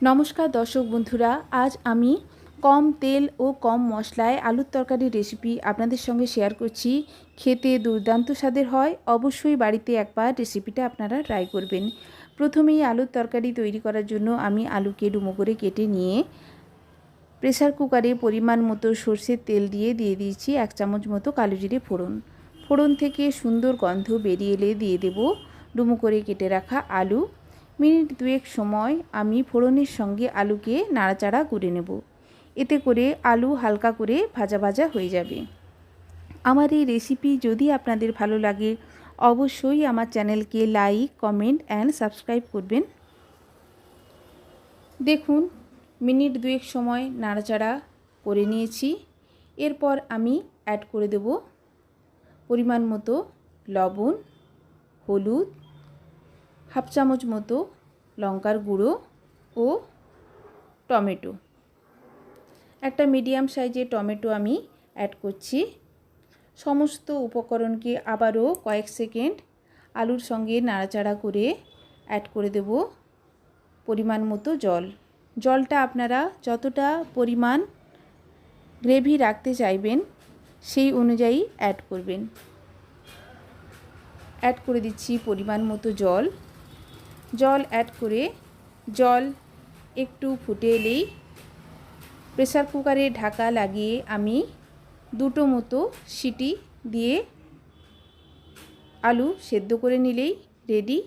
নমস্কার দর্শক বন্ধুরা, আজ আমি কম তেল ও কম মশলায় আলুর তরকারির রেসিপি আপনাদের সঙ্গে শেয়ার করছি। খেতে দুর্দান্ত স্বাদের হয়, অবশ্যই বাড়িতে একবার রেসিপিটা আপনারা ট্রাই করবেন। প্রথমেই আলুর তরকারি তৈরি করার জন্য আমি আলুকে ডুমো করে কেটে নিয়ে প্রেসার কুকারে পরিমাণ মতো সর্ষের তেল দিয়ে দিয়ে দিয়েছি এক চামচ মতো কালো জিরে ফোড়ন। ফোড়ন থেকে সুন্দর গন্ধ বেরিয়ে এলে দিয়ে দেব। ডুমো করে কেটে রাখা আলু মিনিট দুয়েক সময় আমি ফোড়নের সঙ্গে আলুকে নাড়াচাড়া করে নেব। এতে করে আলু হালকা করে ভাজা ভাজা হয়ে যাবে। আমার এই রেসিপি যদি আপনাদের ভালো লাগে, অবশ্যই আমার চ্যানেলকে লাইক, কমেন্ট অ্যান্ড সাবস্ক্রাইব করবেন। দেখুন, মিনিট দুয়েক সময় নাড়াচাড়া করে নিয়েছি। এরপর আমি অ্যাড করে দেব পরিমাণ মতো লবণ, হলুদ হাফ চামচ মতো লঙ্কার গুঁড়ো ও টমেটো। একটা মিডিয়াম সাইজের টমেটো আমি অ্যাড করছি। সমস্ত উপকরণকে আবারও কয়েক সেকেন্ড আলুর সঙ্গে নাড়াচাড়া করে অ্যাড করে দেব পরিমাণ মতো জল। জলটা আপনারা যতটা পরিমাণ গ্রেভি রাখতে চাইবেন সেই অনুযায়ী অ্যাড করবেন। অ্যাড করে দিচ্ছি পরিমাণ মতো জল। জল অ্যাড করে জল একটু ফুটে এলেই প্রেসার কুকারে ঢাকা লাগিয়ে আমি দুটো মতো সিটি দিয়ে আলু সেদ্ধ করে নিলেই রেডি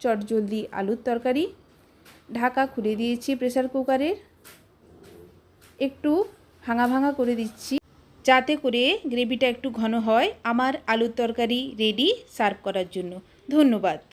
চটজলদি আলুর তরকারি। ঢাকা খুলে দিয়েছি প্রেসার কুকারের একটু ভাঙা ভাঙা করে দিচ্ছি যাতে করে গ্রেভিটা একটু ঘন হয়। আমার আলুর তরকারি রেডি সার্ভ করার জন্য। ধন্যবাদ।